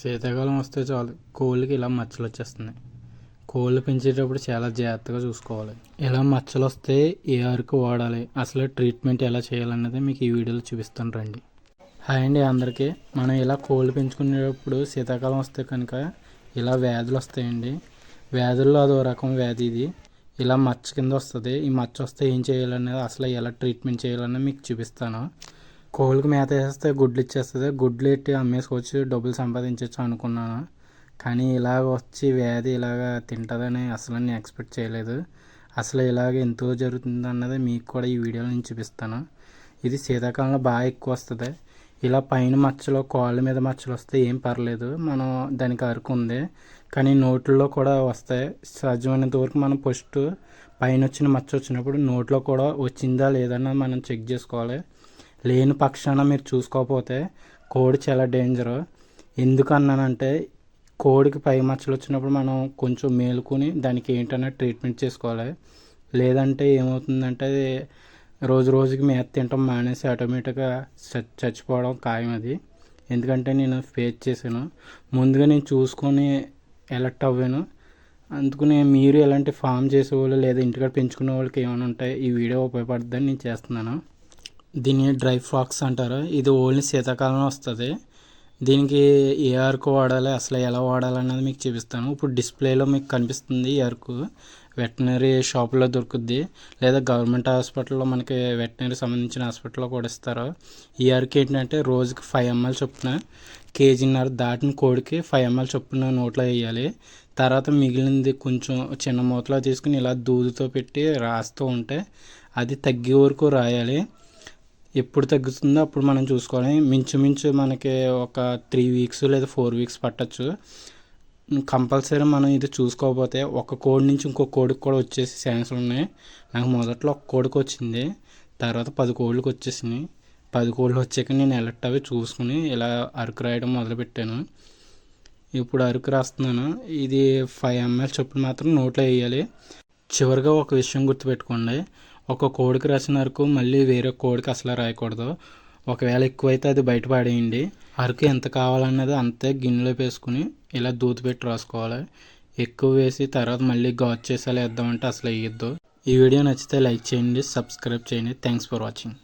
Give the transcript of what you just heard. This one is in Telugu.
శీతాకాలం వస్తే చాలు. కోళ్ళకి ఇలా మచ్చలు వచ్చేస్తున్నాయి. కోళ్ళు పెంచేటప్పుడు చాలా జాగ్రత్తగా చూసుకోవాలి. ఇలా మచ్చలు వస్తే ఏ అరకు వాడాలి అసలు ట్రీట్మెంట్ ఎలా చేయాలన్నది మీకు ఈ వీడియోలో చూపిస్తాను రండి. హాయ్ అండి అందరికీ. మనం ఇలా కోళ్ళు పెంచుకునేటప్పుడు శీతాకాలం వస్తే కనుక ఇలా వ్యాధులు వస్తాయండి. వ్యాధుల్లో అదో రకం వ్యాధి ఇది. ఇలా మచ్చ కింద వస్తుంది. ఈ మచ్చ వస్తే ఏం చేయాలనేది అసలు ఎలా ట్రీట్మెంట్ చేయాలనేది మీకు చూపిస్తాను. కోళ్ళకి మేత వేస్తే గుడ్లు ఇచ్చేస్తుంది. గుడ్లు ఎట్టి అమ్మేసుకోవచ్చు డబ్బులు సంపాదించవచ్చు అనుకున్నాను. కానీ ఇలాగ వచ్చి వ్యాధి ఇలాగ తింటుందని అసలు నేను ఎక్స్పెక్ట్ చేయలేదు. అసలు ఇలాగ ఎంతో జరుగుతుంది అన్నది మీకు కూడా ఈ వీడియోలో నేను చూపిస్తాను. ఇది శీతాకాలంలో బాగా ఎక్కువ వస్తుంది. ఇలా పైన మచ్చలు కాళ్ళ మీద మచ్చలు వస్తే ఏం పర్లేదు. మనం దానికి అరుకు ఉంది. కానీ నోట్లో కూడా వస్తాయి. సాధ్యమైనంత వరకు మనం ఫస్ట్ పైన వచ్చిన మచ్చ వచ్చినప్పుడు నోట్లో కూడా వచ్చిందా లేదన్నా మనం చెక్ చేసుకోవాలి. లేని పక్షాన మీరు చూసుకోకపోతే కోడి చాలా డేంజర్. ఎందుకన్నానంటే కోడికి పై మచ్చలు వచ్చినప్పుడు మనం కొంచెం మేలుకొని దానికి ఏంటన్నా ట్రీట్మెంట్ చేసుకోవాలి. లేదంటే ఏమవుతుందంటే అది రోజు రోజుకి మేత తింటాం మానేసి ఆటోమేటిక్గా చచ్చిపోవడం ఖాయం అది ఎందుకంటే నేను ఫేస్ చేశాను. ముందుగా నేను చూసుకొని ఎలక్ట్ అవ్వాను. అందుకని మీరు ఎలాంటి ఫామ్ చేసేవాళ్ళు లేదా ఇంటికాడ పెంచుకునే వాళ్ళకి ఏమైనా ఉంటాయి ఈ వీడియో ఉపయోగపడుతుందని నేను చేస్తున్నాను. దీన్ని డ్రై ఫ్రాక్స్ అంటారు. ఇది ఓన్లీ శీతాకాలంలో వస్తుంది. దీనికి ఏ అరకు వాడాలి అసలు ఎలా వాడాలి అన్నది మీకు చూపిస్తాను. ఇప్పుడు డిస్ప్లేలో మీకు కనిపిస్తుంది ఈ అరకు. వెటనరీ షాపులో దొరుకుద్ది. లేదా గవర్నమెంట్ హాస్పిటల్లో మనకి వెటనరీ సంబంధించిన హాస్పిటల్లో కూడా ఇస్తారు. ఈ అరకు ఏంటంటే రోజుకి ఫైవ్ ఎంఎల్ చొప్పున కేజీన్నర దాటిన కోడికి ఫైవ్ ఎంఎల్ చొప్పున నోట్లో వేయాలి. తర్వాత మిగిలింది కొంచెం చిన్న మూతలో తీసుకుని ఇలా దూదుతో పెట్టి రాస్తూ ఉంటే అది తగ్గే వరకు రాయాలి. ఎప్పుడు తగ్గుతుందో అప్పుడు మనం చూసుకోవాలి. మించుమించు మనకి ఒక త్రీ వీక్స్ లేదా ఫోర్ వీక్స్ పట్టచ్చు. కంపల్సరీ మనం ఇది చూసుకోకపోతే ఒక కోడి నుంచి ఇంకో కోడికి కూడా వచ్చేసి ఛాన్సులు ఉన్నాయి. నాకు మొదట్లో ఒక కోడికి వచ్చింది. తర్వాత పది కోళ్ళకి వచ్చేసినాయి పది కోళ్ళు వచ్చాక నేను ఎలర్ట్ అవి చూసుకుని ఇలా అరకు రాయడం మొదలుపెట్టాను. ఇప్పుడు అరకు రాస్తున్నాను. ఇది ఫైవ్ ఎంఎల్ చొప్పున మాత్రం నోట్లో వేయాలి. చివరిగా ఒక విషయం గుర్తుపెట్టుకోండి. ఒక కోడికి రాసిన అరకు మళ్ళీ వేరే కోడికి అసలు రాయకూడదు. ఒకవేళ ఎక్కువైతే అది బయట పడేయండి అరకు ఎంత కావాలన్నది అంతే గిన్నెలో వేసుకుని ఇలా దూతి పెట్టి రాసుకోవాలి. ఎక్కువ వేసి తర్వాత మళ్ళీ గాచ్ చేసేలా వేద్దామంటే అసలు వేయద్దు. ఈ వీడియో నచ్చితే లైక్ చేయండి సబ్స్క్రైబ్ చేయండి. Thanks for watching